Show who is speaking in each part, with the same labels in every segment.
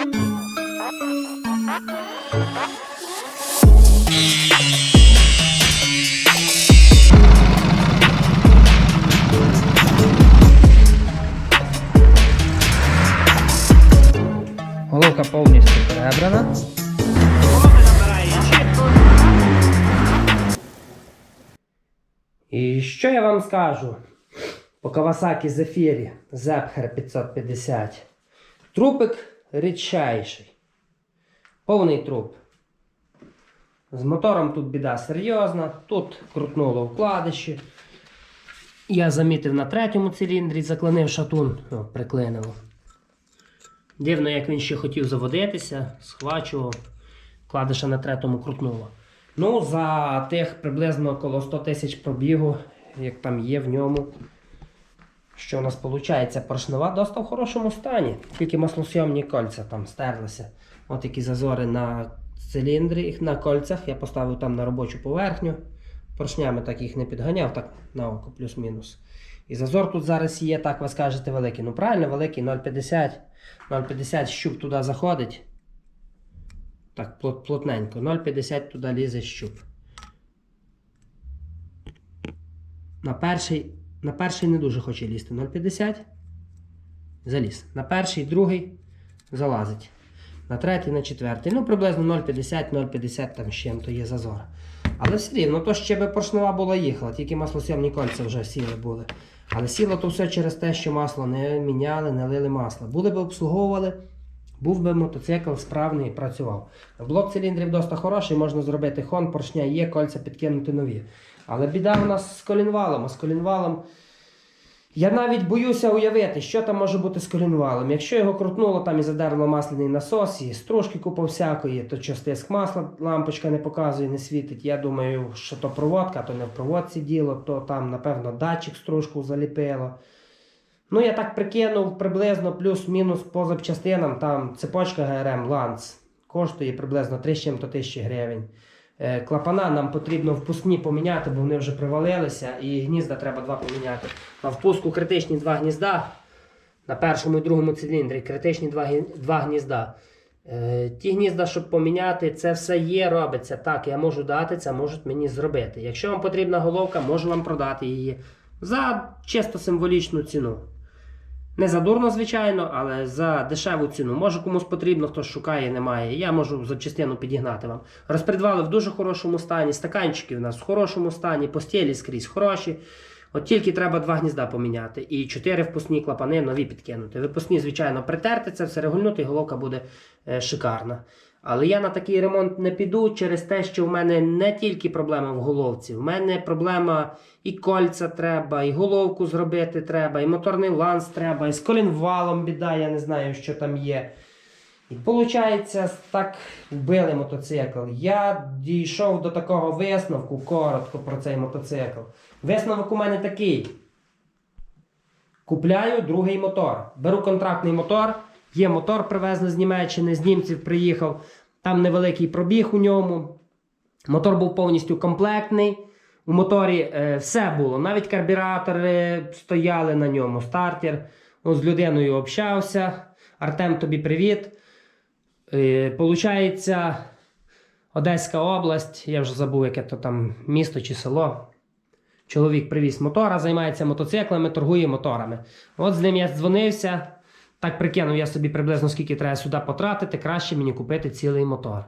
Speaker 1: Головка повністю перебрана. І що я вам скажу? По Kawasaki Zephyr Zephyr 550. Трупик рідчайший. Повний труп. З мотором тут біда серйозна. Тут крутнуло вкладиші. Я замітив на третьому циліндрі, заклинив шатун, О, приклинило. Дивно, як він ще хотів заводитися, схвачував, вкладиша на третьому крутнуло. Ну, за тих приблизно коло 100 тисяч пробігу, як там є в ньому. Що у нас виходить? Поршнева доста в хорошому стані. Тільки маслосйомні кольця там стерлися. От які зазори на циліндрі, на кольцях. Я поставив там на робочу поверхню. Поршнями так їх не підганяв, так на око, плюс-мінус. І зазор тут зараз є, так ви скажете, великий. Ну правильно, великий 0,50. 0,50 щуп туди заходить. Так, плотненько. 0,50 туди лізе щуп. На перший, на перший не дуже хоче лізти. 0,50. Заліз. На перший, другий залазить. На третій, на четвертий. Ну, приблизно 0,50, 0,50 там з чим-то є зазор. Але все рівно, то ще би поршнева була їхала, тільки маслосйомні кольця вже сіли були. Але сіло то все через те, що масло не міняли, не лили масло. Були б обслуговували, був би мотоцикл справний працював. Блок циліндрів досить хороший, можна зробити хон, поршня є, кольця підкинути нові. Але біда у нас з колінвалом. А з колінвалом я навіть боюся уявити, що там може бути з колінвалом. Якщо його крутнуло там і задерло масляний насос, і стружки купа всякої, то що стиск масла лампочка не показує, не світить. Я думаю, що то проводка, то не в проводці діло, то там, напевно, датчик стружку заліпило. Ну, я так прикинув приблизно плюс-мінус по запчастинам. Там цепочка ГРМ Ланц коштує приблизно 3 з чим-то тисячі гривень. Е, Клапана нам потрібно впускні поміняти, бо вони вже привалилися, і гнізда треба два поміняти. На впуску критичні два гнізда. На першому і другому циліндрі критичні два, два гнізда. Е, ті гнізда, щоб поміняти, це все є, робиться. Так, я можу дати, це можуть мені зробити. Якщо вам потрібна головка, можу вам продати її за чисто символічну ціну. Не за дурно, звичайно, але за дешеву ціну. Може комусь потрібно, хтось шукає, немає. Я можу за частину підігнати вам. Розпредвали в дуже хорошому стані, стаканчики в нас в хорошому стані, постілі скрізь хороші. От тільки треба два гнізда поміняти і чотири впускні клапани нові підкинути. Випускні, звичайно, притерти це все регульнути, і головка буде е, шикарна. Але я на такий ремонт не піду через те, що в мене не тільки проблема в головці, в мене проблема і кольця треба, і головку зробити треба, і моторний ланс треба, і з колінвалом біда, я не знаю, що там є. І виходить, так вбили мотоцикл. Я дійшов до такого висновку коротко про цей мотоцикл. Висновок у мене такий. Купляю другий мотор. Беру контрактний мотор. Є мотор, привезли з Німеччини, з німців приїхав. Там невеликий пробіг у ньому. Мотор був повністю комплектний. У моторі е, все було. Навіть карбюратори стояли на ньому. Стартер. Ну, з людиною общався. Артем, тобі привіт. Е, Получається, Одеська область, я вже забув, яке то там місто чи село. Чоловік привіз мотора, займається мотоциклами, торгує моторами. От з ним я дзвонився. Так прикинув я собі приблизно скільки треба сюди потратити, краще мені купити цілий мотор.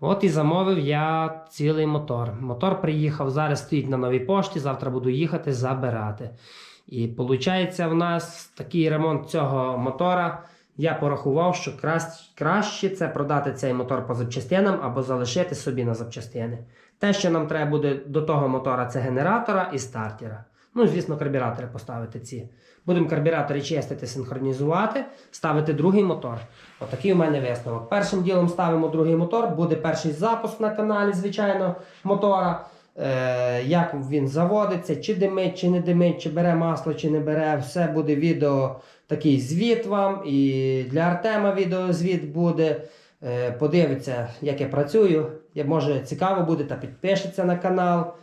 Speaker 1: От і замовив я цілий мотор. Мотор приїхав, зараз стоїть на новій пошті, завтра буду їхати забирати. І виходить, в нас такий ремонт цього мотора. Я порахував, що краще це продати цей мотор по запчастинам або залишити собі на запчастини. Те, що нам треба буде до того мотора, це генератора і стартера. Ну, звісно, карбюратори поставити ці. Будемо карбюратори чистити, синхронізувати, ставити другий мотор. Отакий у мене висновок. Першим ділом ставимо другий мотор, буде перший запуск на каналі, звичайно, мотора. Е, як він заводиться, чи димить, чи не димить, чи бере масло, чи не бере. Все буде відео, такий звіт вам. І для Артема відеозвіт буде. Е, подивиться, як я працюю. Я, може цікаво буде та підпишеться на канал.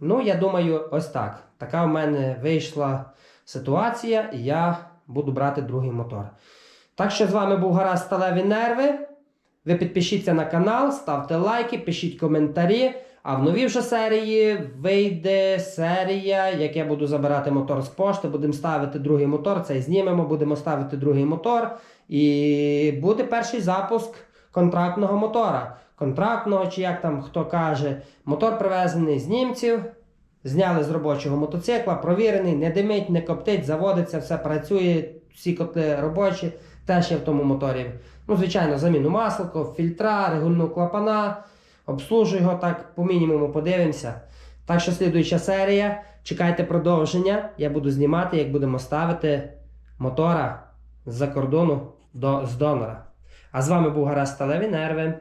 Speaker 1: Ну, я думаю, ось так. Така в мене вийшла ситуація, і я буду брати другий мотор. Так що з вами був Гаразд Сталеві Нерви. Ви підпишіться на канал, ставте лайки, пишіть коментарі. А в новій вже серії вийде серія, як я буду забирати мотор з пошти. Будемо ставити другий мотор. Цей знімемо, будемо ставити другий мотор. І буде перший запуск контрактного мотора. Контрактного, чи як там хто каже, мотор привезений з німців. Зняли з робочого мотоцикла, провірений, не димить, не коптить, заводиться, все працює, всі котли робочі, теж є в тому моторі. Ну, звичайно, заміну масло, фільтра, регульну клапана, обслужую його так по мінімуму подивимося. Так що слідуюча серія. Чекайте продовження. Я буду знімати, як будемо ставити мотора з-за кордону до, з донора. А з вами був Гаразд Сталеві Нерви.